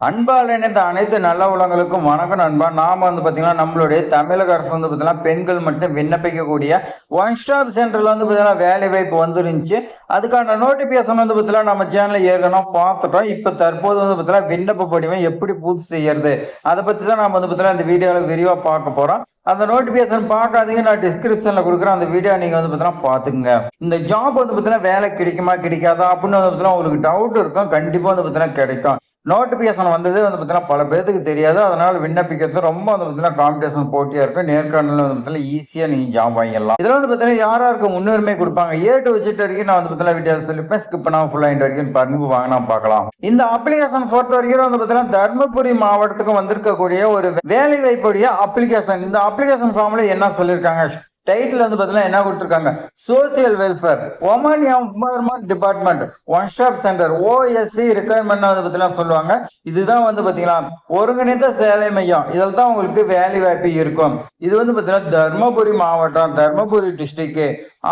அன்பால் இணைந்த அனைத்து நல்ல உலகங்களுக்கும் வணக்கம் நண்பா நாம வந்து பார்த்தீங்கன்னா நம்மளுடைய தமிழக அரசு வந்து பார்த்தீங்கன்னா பெண்கள் மட்டும் விண்ணப்பிக்கக்கூடிய ஒன் ஸ்டாப் சென்டர்ல வந்து பார்த்தீங்கன்னா வேலை வாய்ப்பு வந்துருந்துச்சு அதுக்கான நோட்டிபிகேஷன் வந்து பார்த்தீங்கன்னா நம்ம சேனலில் ஏற்கனவே பார்த்துட்டோம் இப்போ தற்போது வந்து பார்த்தீங்கன்னா விண்ணப்ப படிவம் எப்படி பூர்த்தி செய்யறது அதை பற்றி தான் நம்ம வந்து பார்த்தீங்கன்னா இந்த வீடியோவில் விரிவாக பார்க்க போகிறோம் அந்த நோட்டிஃபிகேஷன் பார்க்காதீங்க நான் டிஸ்கிரிப்ஷனில் கொடுக்குறேன் அந்த வீடியோ நீங்கள் வந்து பார்த்தீங்கன்னா பார்த்துக்குங்க இந்த ஜாப் வந்து பார்த்தீங்கன்னா வேலை கிடைக்குமா கிடைக்காதா அப்படின்னு வந்து பார்த்தீங்கன்னா உங்களுக்கு டவுட் இருக்கும் கண்டிப்பாக வந்து பார்த்தீங்கன்னா கிடைக்கும் நோட்டிஃபிகேஷன் வந்தது வந்து பார்த்தீங்கன்னா பல பேருக்கு தெரியாது. அதனால விண்ணப்பிக்கிறது ரொம்ப வந்து பார்த்தீங்கன்னா காம்படிஷன் போட்டியாக இருக்கும் நேர்காணலில் வந்து பார்த்தீங்கன்னா ஈஸியாக நீங்கள் ஜாப் வாங்கிடலாம். இதில் வந்து பார்த்தீங்கன்னா யார் யாருக்கு முன்னுரிமை கொடுப்பாங்க? ஏ டு விசிட் வரைக்கும் நான் வந்து பார்த்தீங்கன்னா வீடியோ சொல்லிப்பேன். ஸ்கிப் பண்ணாமல் ஃபுல்லாக இன்ட் வரைக்கும் பாருங்க. வாங்கினா பார்க்கலாம். இந்த அப்ளிகேஷன் பொறுத்த வரைக்கும் வந்து பார்த்தீங்கன்னா தர்மபுரி மாவட்டத்துக்கு வந்திருக்கக்கூடிய ஒரு வேலை வாய்ப்புடைய அப்ளிகேஷன் இந்த அப்ளிகேஷன் ஃபார்மில் என்ன சொல்லியிருக்காங்க? டைட்டில் வந்து பார்த்தீங்கன்னா என்ன கொடுத்துருக்காங்க? Social welfare women empowerment department one stop centre OSC requirement வந்து பார்த்தீங்கன்னா சொல்லுவாங்க. இதுதான் வந்து பார்த்தீங்கன்னா ஒருங்கிணைந்த சேவை மையம். இதில் தான் உங்களுக்கு வேலை வாய்ப்பு இருக்கும். இது வந்து பார்த்தீங்கன்னா தர்மபுரி மாவட்டம் Dharmapuri district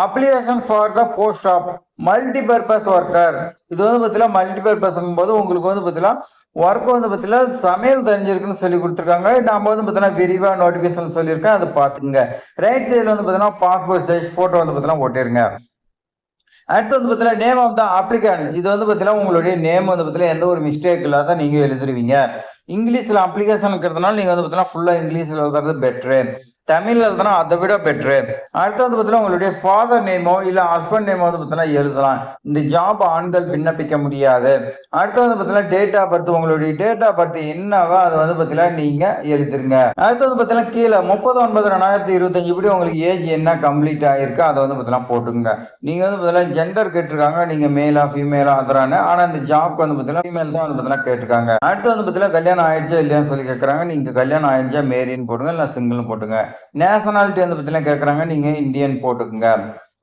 application for the post of multipurpose worker இது வந்து பார்த்தீங்கன்னா மல்டிபர்பஸ்ங்கும் போது உங்களுக்கு வந்து பார்த்தீங்கன்னா ஒர்க் வந்து பார்த்தீங்கன்னா சமையல் தெரிஞ்சிருக்குன்னு சொல்லி கொடுத்துருக்காங்க. நம்ம வந்து பார்த்தீங்கன்னா விரிவாக நோட்டிஃபிகேஷன் சொல்லியிருக்கேன் அதை பார்த்துங்க ரைட் சைடில் வந்து பார்த்தீங்கன்னா பாஸ்போர்ட் சைஸ் ஃபோட்டோ வந்து பார்த்தீங்கன்னா ஓட்டிருங்க அடுத்து வந்து பார்த்தீங்கன்னா நேம் ஆஃப் த அப்ளிகன் இது வந்து பார்த்தீங்கன்னா உங்களுடைய நேம் வந்து பார்த்தீங்கன்னா எந்த ஒரு மிஸ்டேக் இல்லாத நீங்கள் எழுதுருவீங்க. இங்கிலீஷில் அப்ளிகேஷன் இருக்கிறதுனால நீங்கள் வந்து பார்த்தீங்கன்னா ஃபுல்லாக இங்கிலீஷில் எழுதுறது பெட்ரு தமிழ்ல தான் அதை விட பெட்ரு அடுத்து வந்து பார்த்தீங்கன்னா உங்களுடைய ஃபாதர் நேமோ இல்லை ஹஸ்பண்ட் நேமோ வந்து பார்த்தீங்கன்னா எழுதலாம் இந்த ஜாப் ஆண்கள் விண்ணப்பிக்க முடியாது அடுத்து வந்து பார்த்தீங்கன்னா டேட் ஆஃப் பர்த் உங்களுடைய டேட் ஆஃப் பர்த் என்னவோ அதை வந்து பார்த்தீங்கன்னா நீங்க எழுதிருங்க அடுத்து வந்து பார்த்தீங்கன்னா கீழே முப்பது ஒன்பது ரெண்டாயிரத்தி இருபத்தஞ்சு இப்படி உங்களுக்கு ஏஜ் என்ன கம்ப்ளீட் ஆயிருக்கு அதை வந்து பார்த்தீங்கன்னா போட்டுங்க நீங்க வந்து பார்த்தீங்கன்னா ஜெண்டர் கேட்டிருக்காங்க நீங்க மேலா ஃபீமேலா அதரானு ஆனா இந்த ஜாப் வந்து பார்த்தீங்கன்னா ஃபீமேல் தான் வந்து பார்த்தீங்கன்னா கேட்டிருக்காங்க அடுத்து வந்து பார்த்தீங்கன்னா கல்யாணம் ஆயிடுச்சா இல்லையான்னு சொல்லி கேட்குறாங்க நீங்க கல்யாணம் ஆயிடுச்சா மேரின்னு போடுங்க இல்லை சிங்கிள்னு போட்டுங்க நேஷனாலிட்டி வந்து பார்த்தீங்கன்னா கேட்குறாங்க நீங்கள் இந்தியன் போட்டுக்குங்க.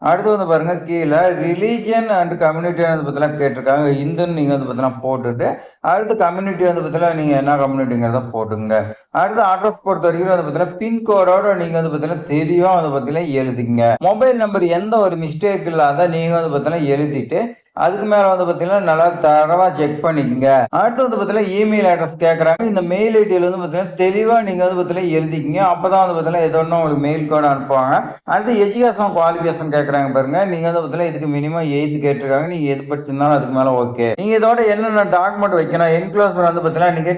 அடுத்து வந்து பாருங்க கீழே ரிலீஜியன் அண்ட் கம்யூனிட்டி வந்து பார்த்தீங்கன்னா கேட்டிருக்காங்க. இந்துன்னு நீங்கள் வந்து பார்த்தீங்கன்னா போட்டுட்டு அடுத்து கம்யூனிட்டி வந்து பார்த்தீங்கன்னா நீங்கள் என்ன கம்யூனிட்டிங்கிறத போட்டுங்க அடுத்து அட்ரஸ் பொறுத்த வரைக்கும் வந்து பார்த்தீங்கன்னா பின்கோடோட நீங்கள் வந்து பார்த்தீங்கன்னா தெரியும். வந்து பார்த்தீங்கன்னா எழுதிங்க மொபைல் நம்பர் எந்த ஒரு மிஸ்டேக் இல்லாத நீங்கள் வந்து பார்த்தீங்கன்னா எழுதிட்டு அதுக்கு மேல வந்து பாத்தீங்கன்னா நல்லா தரவா செக் பண்ணிக்கங்க. அடுத்து வந்து பாத்தீங்கன்னா இமெயில் அட்ரஸ் கேட்கறாங்க இந்த மெயில் ஐடியில் வந்து பாத்தீங்கன்னா தெளிவா நீங்க வந்து பாத்தீங்கன்னா எழுதிக்கிங்க. அப்பதான் வந்து பாத்தீங்கன்னா ஏதோ ஒன்று உங்களுக்கு மெயில் கோடு அனுப்புவாங்க. அடுத்து எஜுகேஷன் குவாலிஃபிகேஷன் கேட்கறாங்க பாருங்க. நீங்க வந்து பாத்தீங்கன்னா இதுக்கு மினிமம் எயித்து கேட்டிருக்காங்க. நீங்க எது படிச்சிருந்தாலும் அதுக்கு மேல ஓகே நீங்க இதோட என்னென்ன டாக்குமெண்ட் வைக்கணும்? என்க்ளோசர் வந்து பாத்தீங்கன்னா நீங்க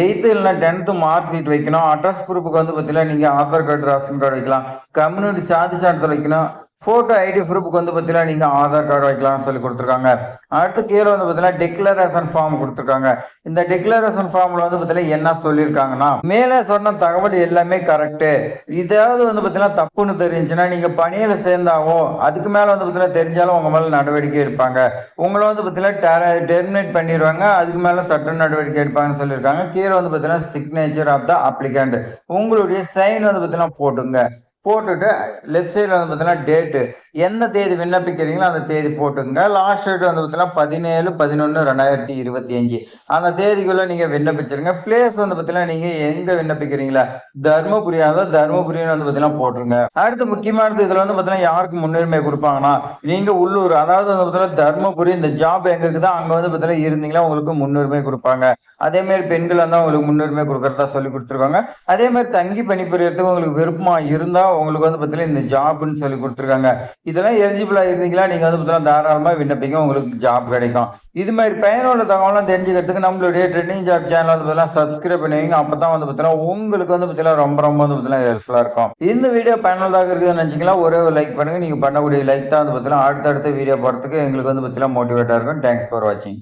எயித்து இல்லைனா டென்த்து மார்க் ஷீட் வைக்கணும். அட்ரஸ் ப்ரூஃபுக்கு வந்து பார்த்தீங்கன்னா நீங்கள் ஆதார் கார்டு ரேஷன் கார்டு வைக்கலாம். கம்யூனிட்டி சாதி சான்றிதழ் வைக்கணும். ஃபோட்டோ ஐடி ப்ரூஃபுக்கு வந்து பார்த்தீங்கன்னா நீங்கள் ஆதார் கார்டு வைக்கலாம்னு சொல்லி கொடுத்துருக்காங்க. அடுத்து கீழே வந்து பார்த்தீங்கன்னா டிக்ளரேஷன் ஃபார்ம் கொடுத்துருக்காங்க. இந்த டிக்ளரேஷன் ஃபார்மில் வந்து பார்த்தீங்கன்னா என்ன சொல்லியிருக்காங்கன்னா மேலே சொன்ன தகவல் எல்லாமே கரெக்டு இதாவது வந்து பார்த்தீங்கன்னா தப்புன்னு தெரிஞ்சுன்னா நீங்கள் பணியில் சேர்ந்தாவோ அதுக்கு மேலே வந்து பார்த்தீங்கன்னா தெரிஞ்சாலும் உங்கள் மேலே நடவடிக்கை எடுப்பாங்க. உங்களை வந்து பார்த்தீங்கன்னா டெர்மினேட் பண்ணிடுவாங்க அதுக்கு மேலே சட்ட நடவடிக்கை எடுப்பாங்கன்னு சொல்லியிருக்காங்க. கீழே வந்து பார்த்தீங்கன்னா சிக்னேச்சர் ஆஃப் த அப்ளிகண்ட் உங்களுடைய சைன் வந்து பார்த்தீங்கன்னா போட்டுங்க. போட்டுட்டு லெஃப்ட் சைடில் வந்து பார்த்தீங்கன்னா டேட்டு எந்த தேதி விண்ணப்பிக்கிறீங்களோ அந்த தேதி போட்டுங்க லாஸ்ட் டேட் வந்து பார்த்தீங்கன்னா பதினேழு பதினொன்று ரெண்டாயிரத்தி இருபத்தி அஞ்சு. அந்த தேதிக்குள்ளே நீங்கள் விண்ணப்பிச்சிருங்க. பிளேஸ் வந்து பார்த்தீங்கன்னா நீங்கள் எங்கே விண்ணப்பிக்கிறீங்களா? தர்மபுரியாக இருந்தால் தருமபுரின்னு வந்து பார்த்தீங்கன்னா போட்டுருங்க. அடுத்து முக்கியமானது இதில் வந்து பார்த்தீங்கன்னா யாருக்கு முன்னுரிமை கொடுப்பாங்கன்னா நீங்கள் உள்ளூர் அதாவது வந்து பார்த்தீங்கன்னா தர்மபுரி இந்த ஜாப் எங்கே தான் அங்கே வந்து பார்த்தீங்கன்னா இருந்தீங்களா உங்களுக்கு முன்னுரிமை கொடுப்பாங்க. அதே மாதிரி பெண்கள் இருந்தால் உங்களுக்கு முன்னுரிமை கொடுக்கறதா சொல்லி கொடுத்துருக்காங்க. அதே மாதிரி தங்கி பணிபுரியறதுக்கு உங்களுக்கு விருப்பமாக இருந்தால் உங்களுக்கு வந்து பார்த்தீங்கன்னா இந்த ஜாப்னு சொல்லி கொடுத்துருக்காங்க. இதெல்லாம் எலிஜிபிளாக இருந்தீங்களா? நீங்கள் வந்து பார்த்தீங்கன்னா தாராளமாக விண்ணப்பிங்க. உங்களுக்கு ஜாப் கிடைக்கும். இது மாதிரி பயனுள்ள தகவலாம் தெரிஞ்சுக்கிறதுக்கு நம்மளுடைய ட்ரெண்டிங் ஜாப் சேனல் வந்து பார்த்தீங்கன்னா சப்ஸ்கிரைப் பண்ணுவீங்க அப்போ தான் வந்து பார்த்தீங்கன்னா உங்களுக்கு வந்து பார்த்தீங்கன்னா ரொம்ப ரொம்ப வந்து பார்த்தீங்கன்னா ஹெல்ப்ஃபுல்லாக இருக்கும். இந்த வீடியோ பயனுள்ளதாக இருக்குதுன்னு நினச்சிங்களா? ஒரே ஒரு லைக் பண்ணுங்க. நீங்கள் பண்ணக்கூடிய லைக் தான் வந்து பார்த்தீங்கன்னா அடுத்தடுத்த வீடியோ போகிறதுக்கு எங்களுக்கு வந்து பார்த்தீங்கன்னா மோட்டிவேட்டாக இருக்கும். தேங்க்ஸ் ஃபார் வாட்சிங்